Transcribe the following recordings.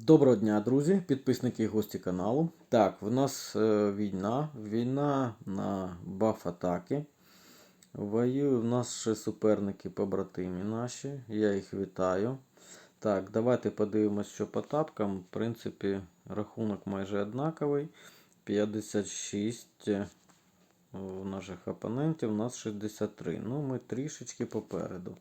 Доброго дня, друзі, підписники і гості каналу. Так, в нас е, війна. Війна на баф атаки. Воюють в нас ще суперники побратимі наші. Я їх вітаю. Так, давайте подивимось, що по тапкам. В принципі, рахунок майже однаковий. 56 у наших опонентів, у нас 63. Ну, ми трішечки попереду.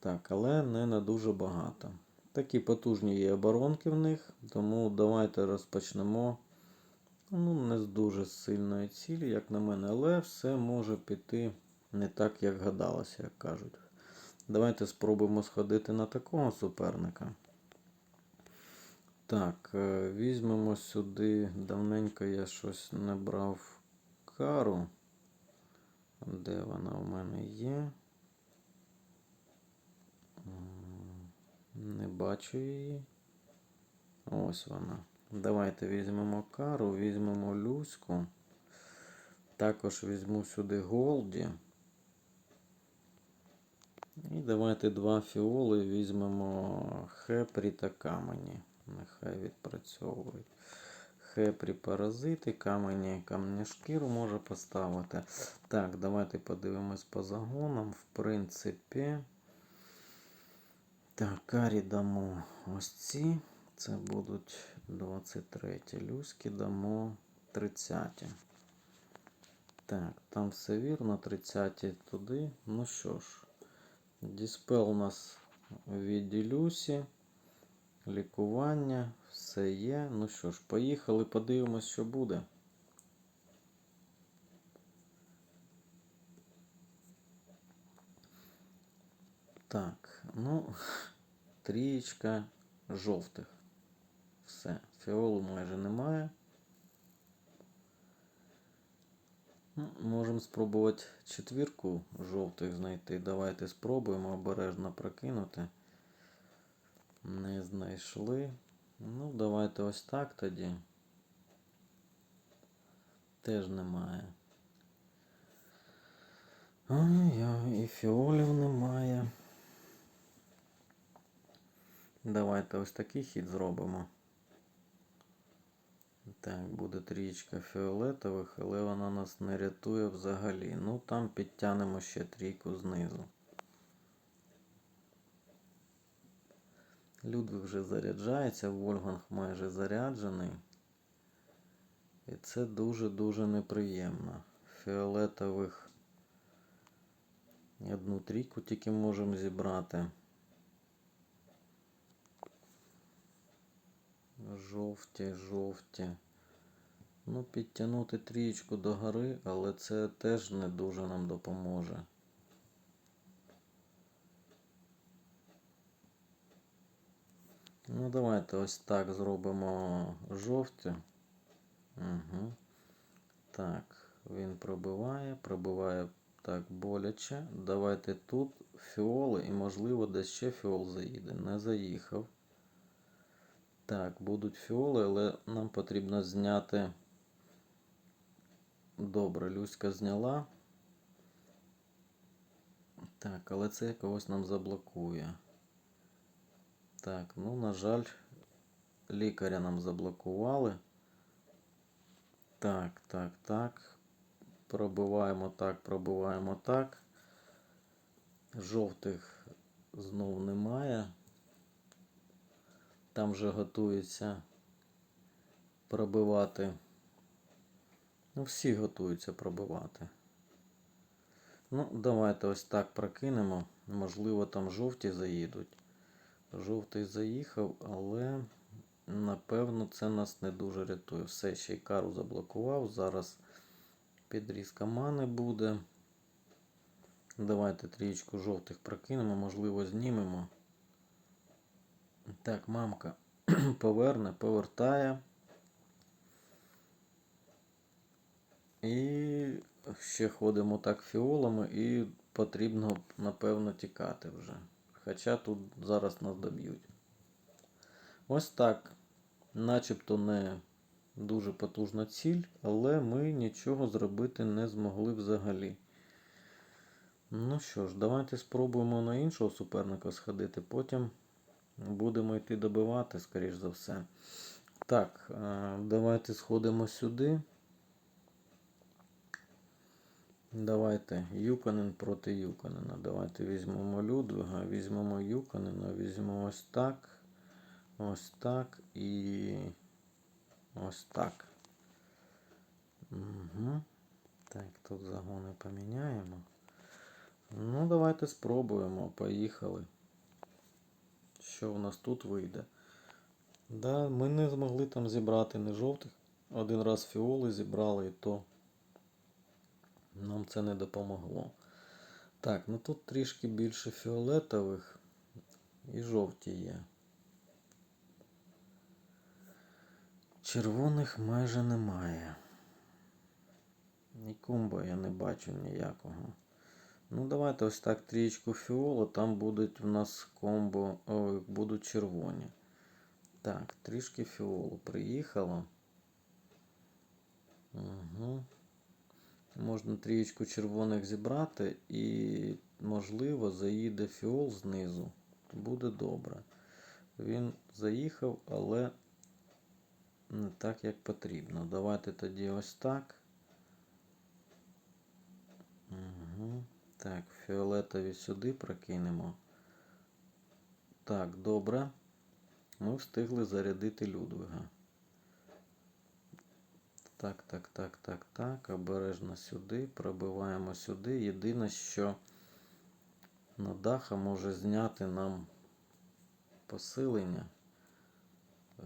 Так, але не на дуже багато. Такі потужні є оборонки в них, тому давайте розпочнемо. Ну, не з дуже сильної цілі, як на мене, але все може піти не так, як гадалося, як кажуть. Давайте спробуємо сходити на такого суперника. Так, е, візьмемо сюди. Давненько я щось не брав кару. Де вона у мене є? Не бачу її. Ось вона. Давайте візьмемо кару, візьмемо люську. Також візьму сюди голді. І давайте два фіоли візьмемо хепрі та камені. Нехай відпрацьовують. Хепрі паразити, камені, камня шкіру може поставити. Так, давайте подивимось по загонам. В принципі. Так, карі дамо ось ці. Це будуть 23 люськи дамо 30. Так, там все вірно, 30 туди. Ну що ж, Діспел у нас в віді Люсі. Лікування, все є. Ну що ж, поїхали, подивимось, що буде. Так, ну, трієчка жовтих. Все, фіолу майже немає. Ну, Можемо спробувати четвірку жовтих знайти. Давайте спробуємо обережно прокинути. Не знайшли. Ну, давайте ось так тоді. Теж немає. Ой-ой, і фіолів немає. Давайте ось такий хід зробимо. Так, буде трієчка фіолетових, але вона нас не рятує взагалі. Ну там підтягнемо ще трійку знизу. Людвиг вже заряджається, Вольганг майже заряджений. І це дуже-дуже неприємно. Фіолетових одну трійку тільки можемо зібрати. Жовті, жовті. Ну, підтягнути трієчку до гори, але це теж не дуже нам допоможе. Ну, давайте ось так зробимо жовті. Угу. Так, він пробиває, пробиває так боляче. Давайте тут фіоли і, можливо, десь ще фіол заїде. Не заїхав. Так, будуть фіоли, але нам потрібно зняти. Добре, Люська зняла. Так, але це когось нам заблокує. Так, ну, на жаль, лікаря нам заблокували. Так, так, так. Пробиваємо так, пробиваємо так. Жовтих знов немає. Там вже готується пробивати. Ну, всі готуються пробивати. Ну, давайте ось так прокинемо. Можливо, там жовті заїдуть. Жовтий заїхав, але напевно це нас не дуже рятує. Все, ще й кару заблокував. Зараз підрізка мани буде. Давайте трієчку жовтих прокинемо, можливо, знімемо. Так, мамка поверне, повертає. І ще ходимо так фіолами і потрібно, напевно, тікати вже. Хоча тут зараз нас доб'ють. Ось так. Начебто не дуже потужна ціль, але ми нічого зробити не змогли взагалі. Ну що ж, давайте спробуємо на іншого суперника сходити, потім Будемо йти добивати, скоріш за все. Так, е, давайте сходимо сюди. Давайте Юканен проти Юканена. Давайте візьмемо Людвига, візьмемо Юканена, візьмемо ось так, ось так і ось так. Угу. Так, тут загони поміняємо. Ну, давайте спробуємо. Поїхали. Що в нас тут вийде? Да, ми не змогли там зібрати не жовтих. Один раз фіоли зібрали і то нам це не допомогло. Так, ну тут трішки більше фіолетових і жовті є. Червоних майже немає. І комбо я не бачу ніякого. Ну, давайте ось так трієчку фіолу, там будуть в нас комбо, ой, будуть червоні. Так, трішки фіолу приїхало. Угу. Можна трієчку червоних зібрати і, можливо, заїде фіол знизу. Буде добре. Він заїхав, але не так, як потрібно. Давайте тоді ось так. Угу. Так, фіолетові сюди прокинемо. Так, добре. Ми встигли зарядити Людвига. Так, так, так, так, так. Обережно сюди. Пробиваємо сюди. Єдине, що на даха може зняти нам посилення.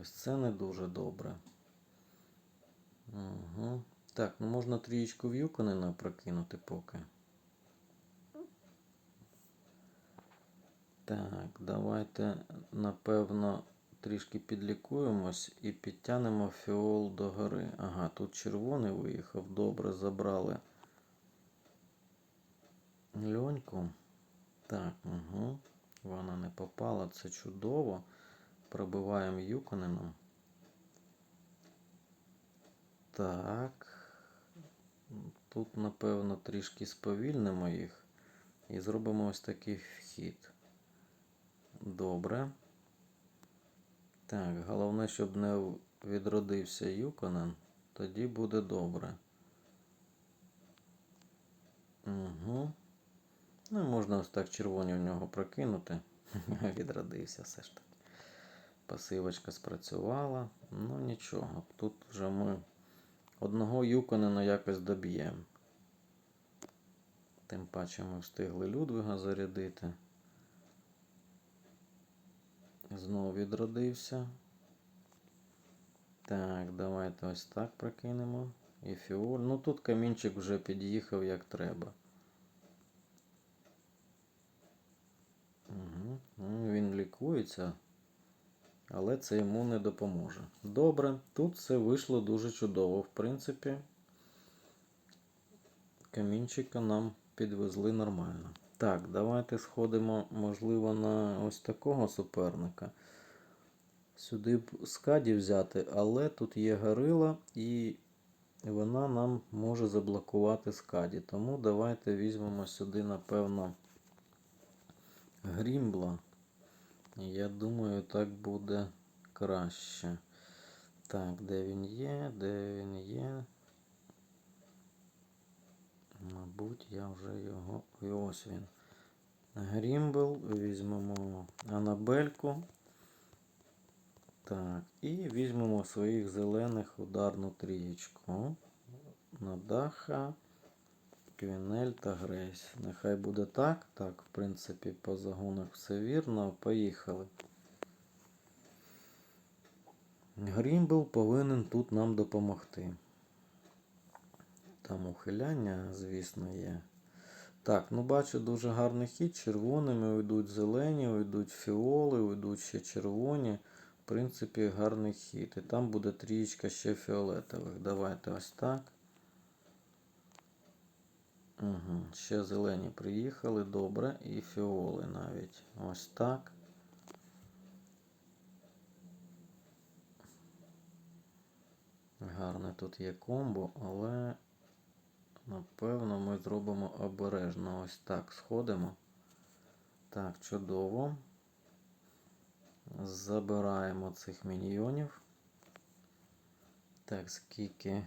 Ось це не дуже добре. Угу. Так, ну можна трієчку в'юканина прокинути поки. Так, давайте, напевно, трішки підлікуємось і підтягнемо фіол до гори. Ага, тут червоний виїхав. Добре, забрали льоньку. Так, угу. Вона не попала, це чудово. Пробиваємо Юконином. Так. Тут, напевно, трішки сповільнимо їх і зробимо ось такий вхід. Добре. Так, головне, щоб не відродився Юконен, тоді буде добре. Угу. Ну, можна ось так червоні в нього прокинути. Відродився все ж таки. Пасивочка спрацювала. Ну нічого. Тут вже ми одного Юконена якось доб'ємо. Тим паче ми встигли Людвига зарядити. Знову відродився. Так, давайте ось так прокинемо. І фіоль. Ну тут камінчик вже під'їхав як треба. Угу. Ну, він лікується, але це йому не допоможе. Добре, тут все вийшло дуже чудово. В принципі, камінчика нам підвезли нормально. Так, давайте сходимо, можливо, на ось такого суперника. Сюди б скаді взяти, але тут є горила і вона нам може заблокувати скаді. Тому давайте візьмемо сюди, напевно, грімбла. Я думаю, так буде краще. Так, де він є? Де він є? Мабуть, я вже його. І ось він. Грімбл. Візьмемо Анабельку. Так, і візьмемо своїх зелених ударну трієчку. На даха, Квінель та Грейс. Нехай буде так. Так, в принципі, по загонах все вірно. Поїхали. Грімбл повинен тут нам допомогти. Там ухиляння, звісно, є. Так, ну бачу дуже гарний хід. Червоними уйдуть зелені, уйдуть фіоли, уйдуть ще червоні. В принципі, гарний хід. І там буде трієчка ще фіолетових. Давайте ось так. Угу. Ще зелені приїхали, добре. І фіоли навіть. Ось так. Гарне тут є комбо, але напевно ми зробимо обережно. Ось так сходимо. Так, чудово. Забираємо цих міньйонів. Так, скільки?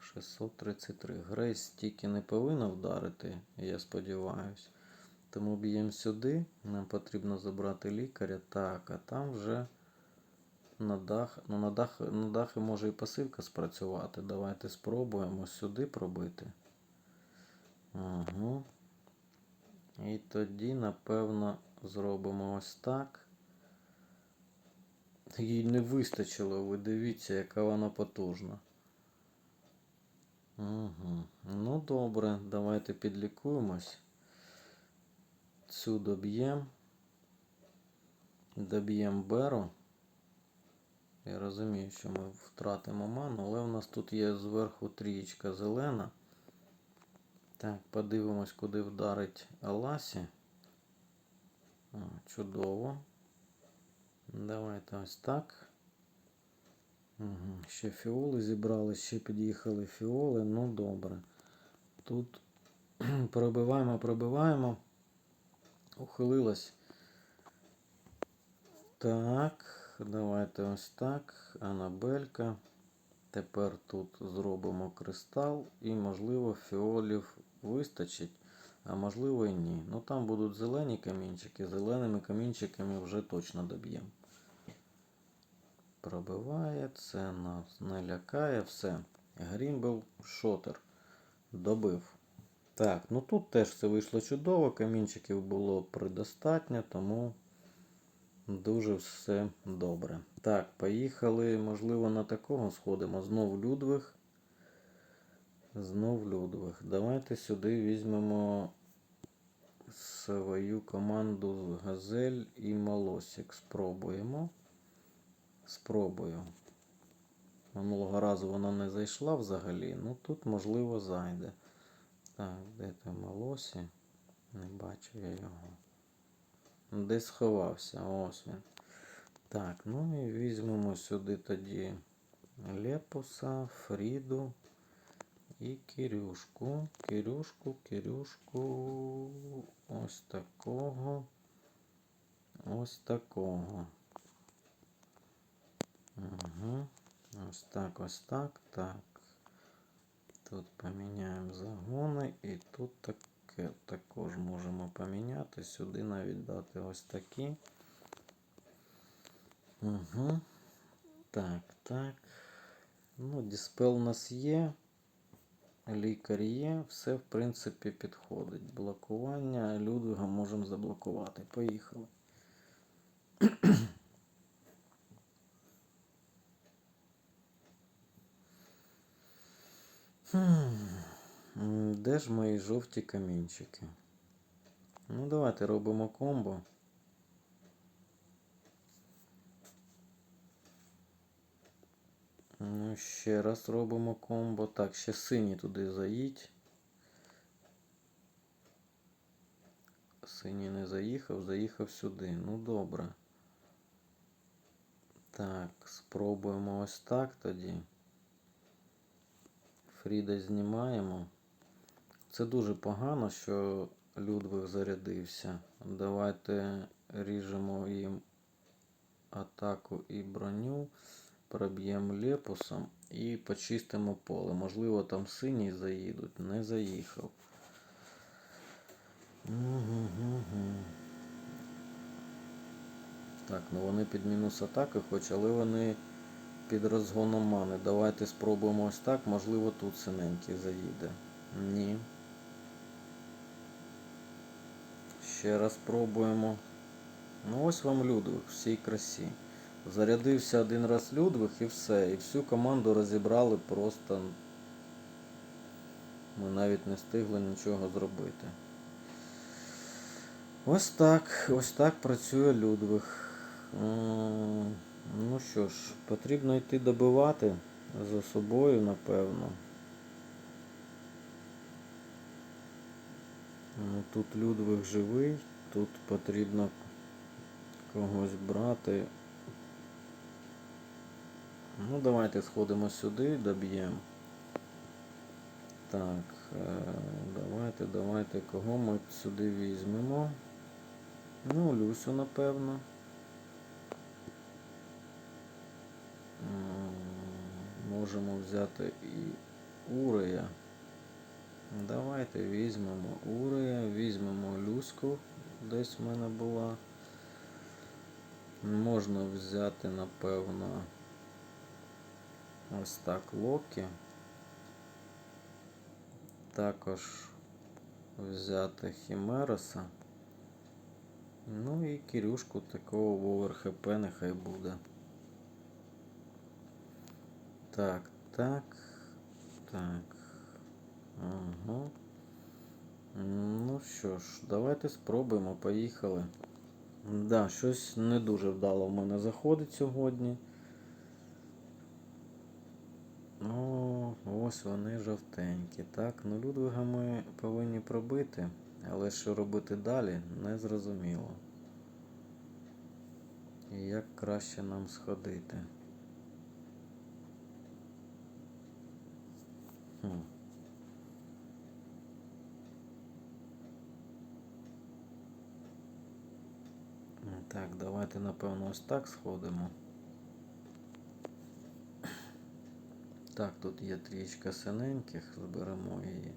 633. Грейс стільки не повинна вдарити, я сподіваюся. Тому б'ємо сюди. Нам потрібно забрати лікаря. Так, а там вже на дах. Ну, на дах, на дахи може і пасивка спрацювати. Давайте спробуємо сюди пробити. Угу. І тоді, напевно, зробимо ось так. Їй не вистачило, ви дивіться, яка вона потужна. Угу. Ну добре, давайте підлікуємось. Цю доб'ємо. Доб'ємо беру. Я розумію, що ми втратимо ману, але у нас тут є зверху трієчка зелена. Так, подивимось, куди вдарить Аласі. О, чудово. Давайте ось так. Угу. Ще фіоли зібрали, ще під'їхали фіоли. Ну добре. Тут пробиваємо, пробиваємо. Ухилилась. Так, давайте ось так. Анабелька. Тепер тут зробимо кристал і, можливо, фіолів вистачить, а можливо і ні. Ну там будуть зелені камінчики, зеленими камінчиками вже точно доб'ємо. Пробиває, це нас не лякає, все. Грімбл шотер. Добив. Так, ну тут теж все вийшло чудово, камінчиків було предостатньо, тому дуже все добре. Так, поїхали, можливо, на такого сходимо. Знов Людвиг. Знов Людвиг. Давайте сюди візьмемо свою команду Газель і Малосік. Спробуємо. Спробую. Минулого разу вона не зайшла взагалі. Ну тут, можливо, зайде. Так, де той Малосі? Не бачу я його. Десь сховався. Ось він. Так, ну і візьмемо сюди тоді Лепуса, Фріду і Кирюшку. Кирюшку, Кирюшку. Ось такого. Ось такого. Угу. Ось так, ось так. Так. Тут поміняємо загони і тут таке також можемо поміняти. Сюди навіть дати ось такі. Угу. Так, так. Ну, диспел у нас є. Лікар є. Все, в принципі, підходить. Блокування Людвига можемо заблокувати. Поїхали. Хм. Де ж мої жовті камінчики? Ну, давайте робимо комбо. Ну, ще раз робимо комбо. Так, ще синій туди заїдь. Синій не заїхав, заїхав сюди. Ну добре. Так, спробуємо ось так тоді. Фріда знімаємо. Це дуже погано, що Людвиг зарядився. Давайте ріжемо їм атаку і броню. Проб'ємо лепусом і почистимо поле. Можливо, там синій заїдуть. Не заїхав. Так, ну вони під мінус атаки хоч, але вони під розгоном мани. Давайте спробуємо ось так. Можливо, тут синенький заїде. Ні. Ще раз спробуємо. Ну ось вам Людвиг в всій красі. Зарядився один раз Людвиг і все. І всю команду розібрали просто. Ми навіть не встигли нічого зробити. Ось так. Ось так працює Людвиг. Ну що ж, потрібно йти добивати за собою, напевно. Е, тут Людвиг живий, тут потрібно когось брати. Ну, давайте сходимо сюди, доб'ємо. Так, е, давайте, давайте кого ми сюди візьмемо. Ну, Люсю, напевно. Е, можемо взяти і Урия. Давайте візьмемо Урея, візьмемо Люську, десь в мене була. Можна взяти, напевно, ось так Локі. Також взяти Хімероса. Ну і Кирюшку такого в ОверХП нехай буде. Так, так, так. Ага. Ну що ж, давайте спробуємо, поїхали. Да, щось не дуже вдало в мене заходить сьогодні. О, ось вони жовтенькі. Так, ну Людвига ми повинні пробити, але що робити далі, не зрозуміло. І як краще нам сходити. Хм. Так, давайте, напевно, ось так сходимо. Так, тут є трієчка синеньких, зберемо її.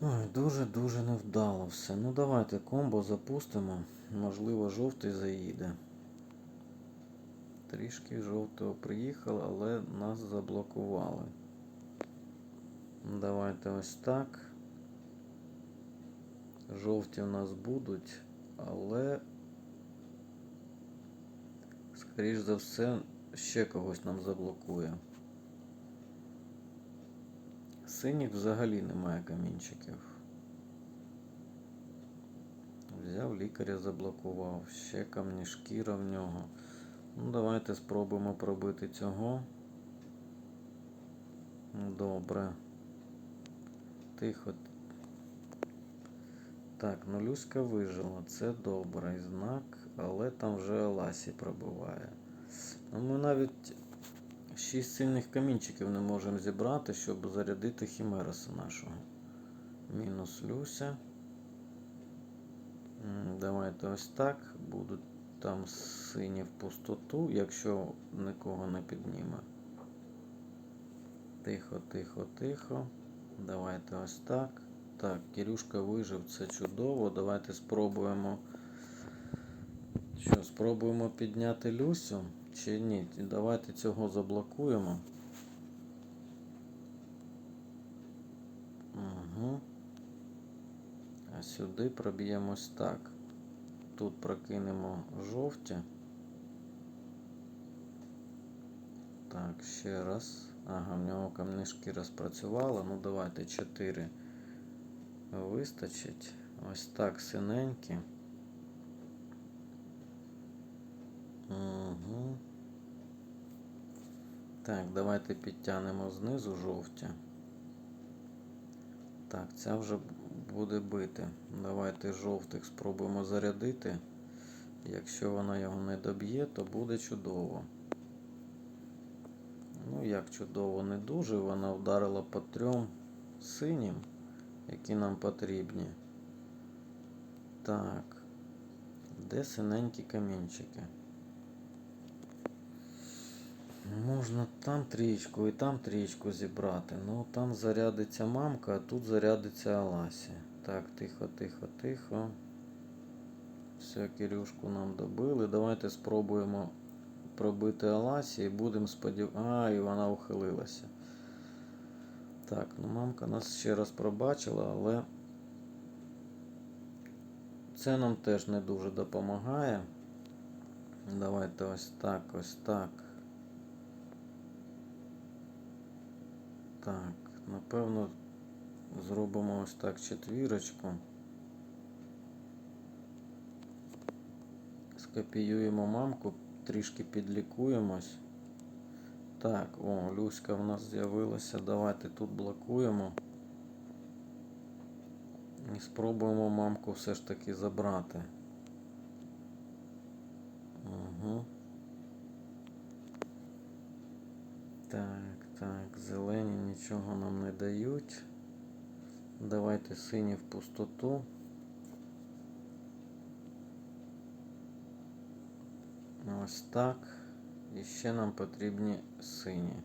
Ой, дуже-дуже невдало все. Ну давайте комбо запустимо. Можливо, жовтий заїде. Трішки жовтого приїхало, але нас заблокували. Давайте ось так. Жовті в нас будуть, але, скоріш за все, ще когось нам заблокує. Синіх взагалі немає камінчиків. Взяв лікаря, заблокував, ще камні шкіра в нього. Ну, давайте спробуємо пробити цього. Добре. Тихо. Так, ну Люська вижила, це добрий знак, але там вже Аласі пробиває. Ну, ми навіть 6 сильних камінчиків не можемо зібрати, щоб зарядити Хімероса нашого. Мінус Люся. Давайте ось так. Будуть там сині в пустоту, якщо нікого не підніме. Тихо, тихо, тихо. Давайте ось так. Так, Кирюшка вижив, це чудово. Давайте спробуємо. Що, спробуємо підняти Люсю? Чи ні? Давайте цього заблокуємо. Угу. А сюди проб'ємось так. Тут прокинемо жовті. Так, ще раз. Ага, в нього камнишки розпрацювали. Ну давайте 4 вистачить. Ось так синенькі. Угу. Так, давайте підтягнемо знизу жовті. Так, ця вже буде бити. Давайте жовтих спробуємо зарядити. Якщо вона його не доб'є, то буде чудово. Ну, як чудово, не дуже. Вона вдарила по трьом синім, які нам потрібні. Так. Де синенькі камінчики? Можна там трічку і там трічку зібрати. Ну там зарядиться мамка, а тут зарядиться Аласі. Так, тихо, тихо, тихо. Все, Кирюшку нам добили. Давайте спробуємо пробити Аласі і будемо сподіватися. А, і вона ухилилася. Так, ну мамка нас ще раз пробачила, але це нам теж не дуже допомагає. Давайте ось так, ось так. Так, напевно, зробимо ось так четвірочку. Скопіюємо мамку, трішки підлікуємось. Так, о, Люська в нас з'явилася. Давайте тут блокуємо. І спробуємо мамку все ж таки забрати. Угу. Так, так, зелені нічого нам не дають. Давайте сині в пустоту. Ось так. І ще нам потрібні сині.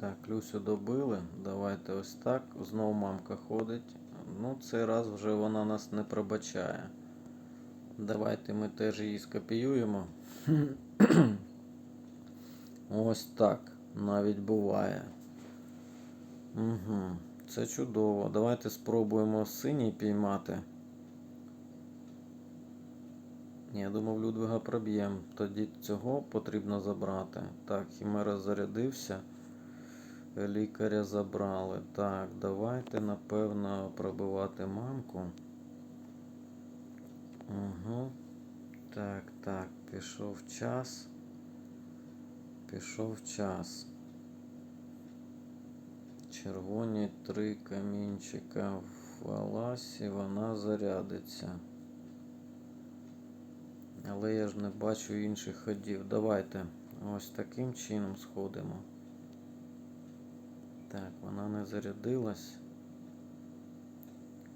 Так, Люсю добили. Давайте ось так. Знову мамка ходить. Ну, цей раз вже вона нас не пробачає. Давайте ми теж її скопіюємо. Ось так. Навіть буває. Угу. Це чудово. Давайте спробуємо синій піймати. Я думав, Людвига проб'єм. Тоді цього потрібно забрати. Так, Хімера зарядився. Лікаря забрали. Так, давайте, напевно, пробивати мамку. Угу. Так, так, пішов час. Пішов час. Червоні три камінчика в Аласі, вона зарядиться. Але я ж не бачу інших ходів. Давайте ось таким чином сходимо. Так, вона не зарядилась.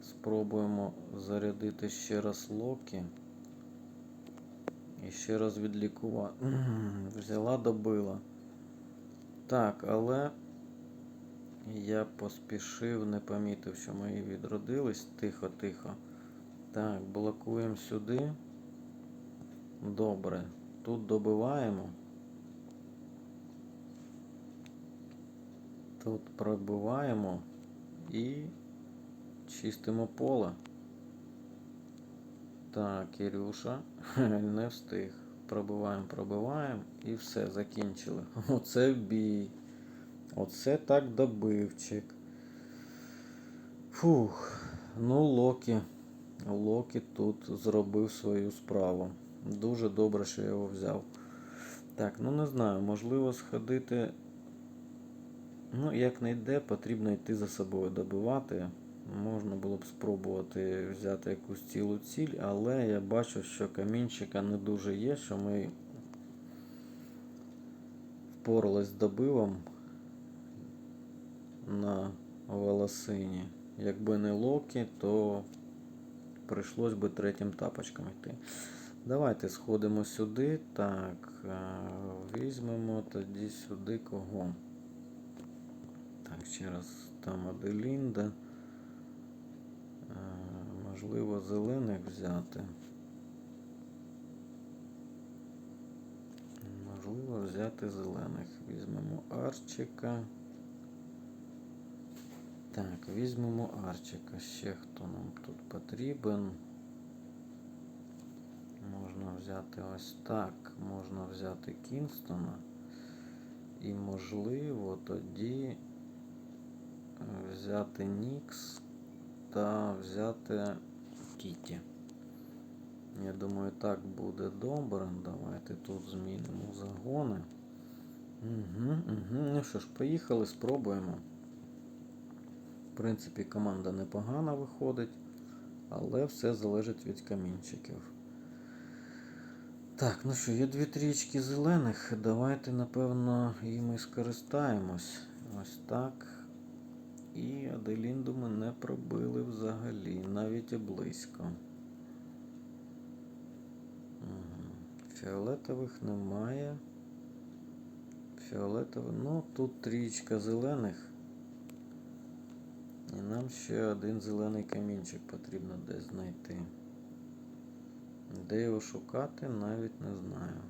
Спробуємо зарядити ще раз Локі. І ще раз відлікувати. Взяла, добила. Так, але я поспішив, не помітив, що мої відродились. Тихо, тихо. Так, блокуємо сюди. Добре. Тут добиваємо. Тут пробиваємо і чистимо поле. Так, Кирюша не встиг. Пробиваємо, пробиваємо і все, закінчили. Оце бій. Оце так добивчик. Фух. Ну, Локі. Локі тут зробив свою справу. Дуже добре, що я його взяв. Так, ну не знаю, можливо сходити. Ну, як не йде, потрібно йти за собою добивати. Можна було б спробувати взяти якусь цілу ціль, але я бачу, що камінчика не дуже є, що ми впорались з добивом на волосині. Якби не Локі, то прийшлось би третім тапочком йти. Давайте сходимо сюди. Так, візьмемо тоді сюди кого. Так, ще раз там Аделінда. Можливо, зелених взяти. Можливо, взяти зелених. Візьмемо Арчика. Так, візьмемо Арчика. Ще хто нам тут потрібен. Можна взяти ось так. Можна взяти Кінстона. І можливо тоді взяти Нікс та взяти Кіті. Я думаю, так буде добре. Давайте тут змінимо загони. Угу, угу. Ну що ж, поїхали, спробуємо. В принципі, команда непогана виходить, але все залежить від камінчиків. Так, ну що, є дві трічки зелених. Давайте, напевно, їм і скористаємось. Ось так. І Аделінду ми не пробили взагалі, навіть і близько. Фіолетових немає. Фіолетових, ну тут трічка зелених. І нам ще один зелений камінчик потрібно десь знайти. Де його шукати, навіть не знаю.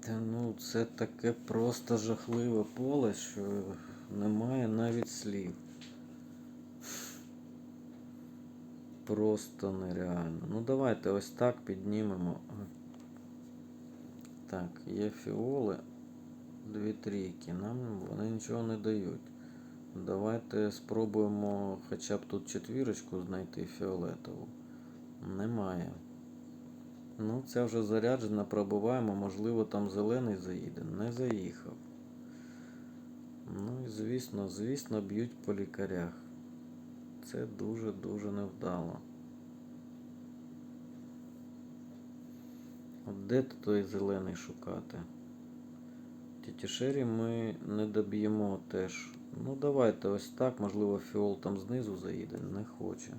Та ну це таке просто жахливе поле, що немає навіть слів. Просто нереально. Ну давайте ось так піднімемо. Так, є фіоли. Дві трійки. Нам вони нічого не дають. Давайте спробуємо хоча б тут четвірочку знайти фіолетову. Немає. Ну, це вже заряджена, пробуваємо, можливо, там зелений заїде. Не заїхав. Ну і звісно, звісно, б'ють по лікарях. Це дуже-дуже невдало. От де той зелений шукати? Тіті Шері ми не доб'ємо теж. Ну давайте ось так, можливо, фіол там знизу заїде, не хоче.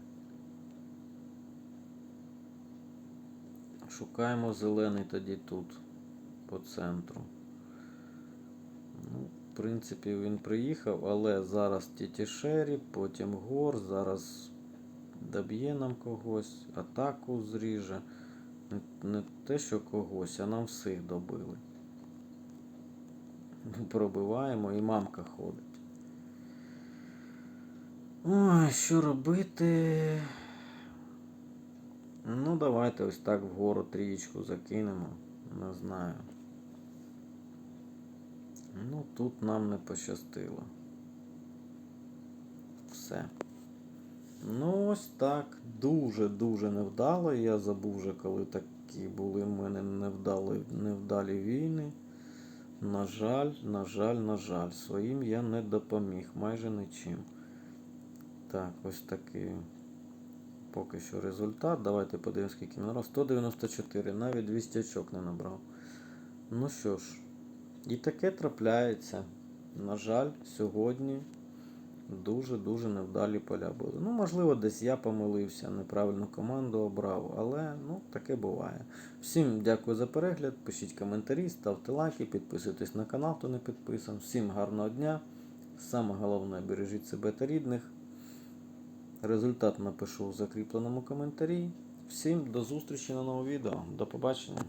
Шукаємо зелений тоді тут, по центру. Ну, в принципі, він приїхав, але зараз Тіті Шері, потім Гор, зараз доб'є нам когось, атаку зріже. Не, не те, що когось, а нам всіх добили. Пробиваємо і мамка ходить. Ой, що робити? Ну, давайте ось так вгору трієчку закинемо. Не знаю. Ну, тут нам не пощастило. Все. Ну, ось так. Дуже-дуже невдало. Я забув вже, коли такі були в мене невдалі, невдалі війни. На жаль, на жаль, на жаль, своїм я не допоміг майже нічим. Так, ось такий поки що результат. Давайте подивимось, скільки набрав. 194, навіть 200 очок не набрав. Ну що ж, і таке трапляється. На жаль, сьогодні дуже-дуже невдалі поля були. Ну, можливо, десь я помилився, неправильну команду обрав, але ну, таке буває. Всім дякую за перегляд, пишіть коментарі, ставте лайки, підписуйтесь на канал, хто не підписан. Всім гарного дня. Саме головне, бережіть себе та рідних. Результат напишу в закріпленому коментарі. Всім до зустрічі на новому відео. До побачення.